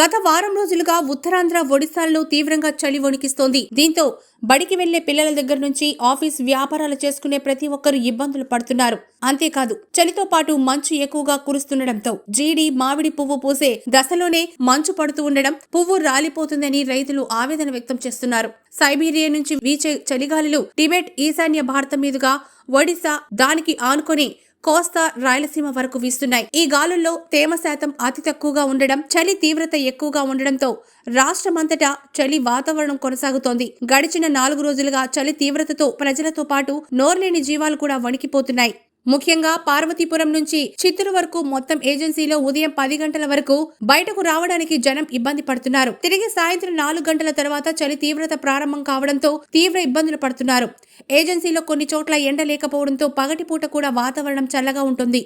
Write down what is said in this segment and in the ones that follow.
గత వారం రోజులుగా ఉత్తరాంధ్ర ఒడిశాలలో తీవ్రంగా చలి వణికిస్తోంది. దీంతో బడికి వెళ్ళే పిల్లల దగ్గర నుంచి ఆఫీస్ వ్యాపారాలు చేసుకునే ప్రతి ఒక్కరూ ఇబ్బందులు పడుతున్నారు. అంతేకాదు చలితో పాటు మంచు ఎక్కువగా కురుస్తుండటంతో జీడి మామిడి పువ్వు పూసే దశలోనే మంచు పడుతూ ఉండడం పువ్వు రాలిపోతుందని రైతులు ఆవేదన వ్యక్తం చేస్తున్నారు. సైబీరియా నుంచి వీచే చలిగాలులు టిబెట్ ఈశాన్య భారతం మీదుగా ఒడిశా దానికి ఆనుకొని కోస్తా రాయలసీమ వరకు వీస్తున్నాయి. ఈ గాలుల్లో తేమ శాతం అతి తక్కువగా ఉండడం చలి తీవ్రత ఎక్కువగా ఉండడంతో రాష్ట్రమంతటా చలి వాతావరణం కొనసాగుతోంది. గడిచిన నాలుగు రోజులుగా చలి తీవ్రతతో ప్రజలతో పాటు నోర్లేని జీవాలు కూడా వణికిపోతున్నాయి. ముఖ్యంగా పార్వతీపురం నుంచి చిత్తూరు వరకు మొత్తం ఏజెన్సీలో ఉదయం పది గంటల వరకు బయటకు రావడానికి జనం ఇబ్బంది పడుతున్నారు. తిరిగి సాయంత్రం నాలుగు గంటల తర్వాత చలి తీవ్రత ప్రారంభం కావడంతో తీవ్ర ఇబ్బందులు పడుతున్నారు. ఏజెన్సీలో కొన్ని చోట్ల ఎండ లేకపోవడంతో పగటిపూట కూడా వాతావరణం చల్లగా ఉంటుంది.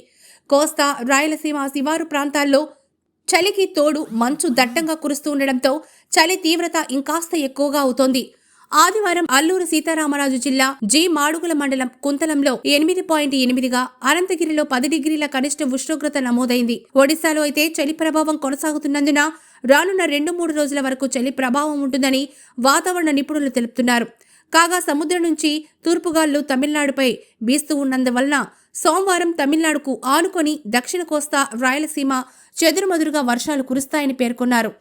కోస్తా రాయలసీమ శివారు ప్రాంతాల్లో చలికి తోడు మంచు దట్టంగా కురుస్తూ ఉండడంతో చలి తీవ్రత ఇంకాస్త ఎక్కువగా అవుతోంది. ఆదివారం అల్లూరు సీతారామరాజు జిల్లా జి మాడుగుల మండలం కుంతలంలో ఎనిమిది పాయింట్ ఎనిమిదిగా అనంతగిరిలో పది డిగ్రీల కనిష్ట ఉష్ణోగ్రత నమోదైంది. ఒడిశాలో అయితే చలి ప్రభావం కొనసాగుతున్నందున రానున్న రెండు మూడు రోజుల వరకు చలి ప్రభావం ఉంటుందని వాతావరణ నిపుణులు తెలుపుతున్నారు. కాగా సముద్రం నుంచి తూర్పుగాళ్ళు తమిళనాడుపై వీస్తూ ఉన్నందువలన సోమవారం తమిళనాడుకు ఆనుకొని దక్షిణ కోస్తా రాయలసీమ చెదురుమదురుగా వర్షాలు కురుస్తాయని పేర్కొన్నారు.